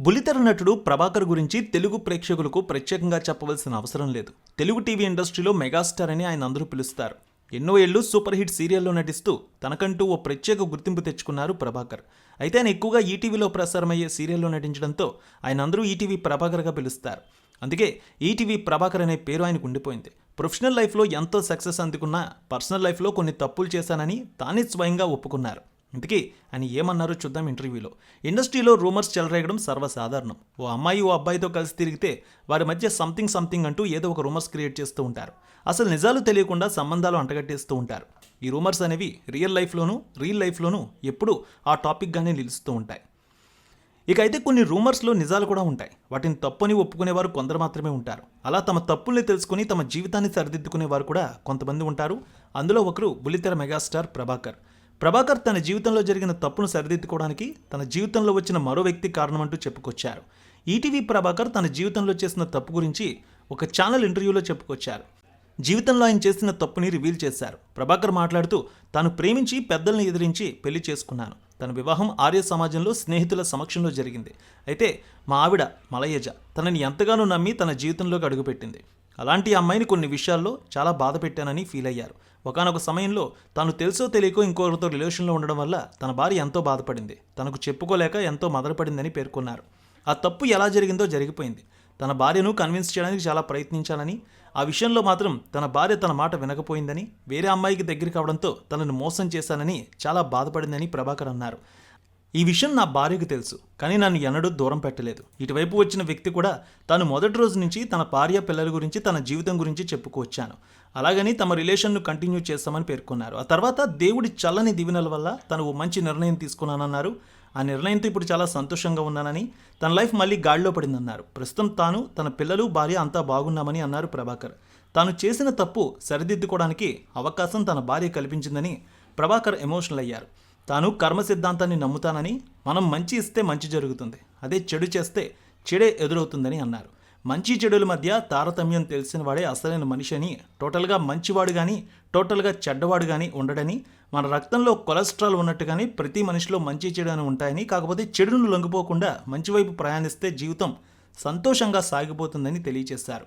బులితెర నటుడు ప్రభాకర్ గురించి తెలుగు ప్రేక్షకులకు ప్రత్యేకంగా చెప్పవలసిన అవసరం లేదు. తెలుగు టీవీ ఇండస్ట్రీలో మెగాస్టార్ అని ఆయన అందరూ పిలుస్తారు. ఎన్నో ఏళ్ళు సూపర్ హిట్ సీరియల్లో నటిస్తూ తనకంటూ ఓ ప్రత్యేక గుర్తింపు తెచ్చుకున్నారు ప్రభాకర్. అయితే ఆయన ఎక్కువగా ఈటీవీలో ప్రసారమయ్యే సీరియల్లో నటించడంతో ఆయన అందరూ ఈటీవీ ప్రభాకర్గా పిలుస్తారు. అందుకే ఈటీవీ ప్రభాకర్ అనే పేరు ఆయనకు ఉండిపోయింది. ప్రొఫెషనల్ లైఫ్లో ఎంతో సక్సెస్ అందుకున్నా పర్సనల్ లైఫ్లో కొన్ని తప్పులు చేశానని తానే స్వయంగా ఒప్పుకున్నారు. ఇంతకీ అని ఏమన్నారో చూద్దాం ఇంటర్వ్యూలో. ఇండస్ట్రీలో రూమర్స్ చెలరేగడం సర్వసాధారణం. ఓ అమ్మాయి ఓ అబ్బాయితో కలిసి తిరిగితే వారి మధ్య సంథింగ్ సంథింగ్ అంటూ ఏదో ఒక రూమర్స్ క్రియేట్ చేస్తూ ఉంటారు. అసలు నిజాలు తెలియకుండా సంబంధాలు అంటగట్టేస్తూ ఉంటారు. ఈ రూమర్స్ అనేవి రియల్ లైఫ్లోనూ రియల్ లైఫ్లోనూ ఎప్పుడూ ఆ టాపిక్గానే నిలుస్తూ ఉంటాయి. ఇక అయితే కొన్ని రూమర్స్లో నిజాలు కూడా ఉంటాయి. వాటిని తప్పుని ఒప్పుకునేవారు కొందరు మాత్రమే ఉంటారు. అలా తమ తప్పుల్ని తెలుసుకుని తమ జీవితాన్ని సరిదిద్దుకునేవారు కూడా కొంతమంది ఉంటారు. అందులో ఒకరు బుల్లితెర మెగాస్టార్ ప్రభాకర్. ప్రభాకర్ తన జీవితంలో జరిగిన తప్పును సరిదిద్దుకోవడానికి తన జీవితంలో వచ్చిన మరో వ్యక్తి కారణమంటూ చెప్పుకొచ్చారు. ఈటీవీ ప్రభాకర్ తన జీవితంలో చేసిన తప్పు గురించి ఒక ఛానల్ ఇంటర్వ్యూలో చెప్పుకొచ్చారు. జీవితంలో ఆయన చేసిన తప్పుని రివీల్ చేశారు. ప్రభాకర్ మాట్లాడుతూ తాను ప్రేమించి పెద్దల్ని ఎదిరించి పెళ్ళి చేసుకున్నాను. తన వివాహం ఆర్య సమాజంలో స్నేహితుల సమక్షంలో జరిగింది. అయితే మా ఆవిడ మలయజ తనని ఎంతగానో నమ్మి తన జీవితంలోకి అడుగుపెట్టింది. అలాంటి అమ్మాయిని కొన్ని విషయాల్లో చాలా బాధ పెట్టానని ఫీల్ అయ్యారు. ఒకనొక సమయంలో తాను తెలుసో తెలియకో ఇంకొకరితో రిలేషన్లో ఉండడం వల్ల తన భార్య ఎంతో బాధపడింది. తనకు చెప్పుకోలేక ఎంతో మదనపడిందని పేర్కొన్నారు. ఆ తప్పు ఎలా జరిగిందో జరిగిపోయింది. తన భార్యను కన్విన్స్ చేయడానికి చాలా ప్రయత్నించాలని ఆ విషయంలో మాత్రం తన భార్య తన మాట వినకపోయిందని వేరే అమ్మాయికి దగ్గర కావడంతో తనను మోసం చేశానని చాలా బాధపడిందని ప్రభాకర్ అన్నారు. ఈ విషయం నా భార్యకు తెలుసు కానీ నన్ను ఎన్నడూ దూరం పెట్టలేదు. ఇటువైపు వచ్చిన వ్యక్తి కూడా తాను మొదటి రోజు నుంచి తన భార్య పిల్లల గురించి తన జీవితం గురించి చెప్పుకొచ్చాను. అలాగని తమ రిలేషన్ను కంటిన్యూ చేస్తామని పేర్కొన్నారు. ఆ తర్వాత దేవుడి చల్లని దీవెనల వల్ల తను ఓ మంచి నిర్ణయం తీసుకున్నానన్నారు. ఆ నిర్ణయంతో ఇప్పుడు చాలా సంతోషంగా ఉన్నానని తన లైఫ్ మళ్ళీ గాడిలో పడిందన్నారు. ప్రస్తుతం తాను తన పిల్లలు భార్య అంతా బాగున్నామని అన్నారు ప్రభాకర్. తాను చేసిన తప్పు సరిదిద్దుకోవడానికి అవకాశం తన భార్య కల్పించిందని ప్రభాకర్ ఎమోషనల్ అయ్యారు. తాను కర్మ సిద్ధాంతాన్ని నమ్ముతానని మనం మంచి ఇస్తే మంచి జరుగుతుంది. అదే చెడు చేస్తే చెడే ఎదురవుతుందని అన్నారు. మంచి చెడుల మధ్య తారతమ్యం తెలిసిన వాడే అసలైన మనిషి అని టోటల్గా మంచివాడు కానీ టోటల్గా చెడ్డవాడు కానీ ఉండడని మన రక్తంలో కొలెస్ట్రాల్ ఉన్నట్టుగానే ప్రతి మనిషిలో మంచి చెడు అని ఉంటాయని కాకపోతే చెడును లొంగిపోకుండా మంచివైపు ప్రయాణిస్తే జీవితం సంతోషంగా సాగిపోతుందని తెలియజేశారు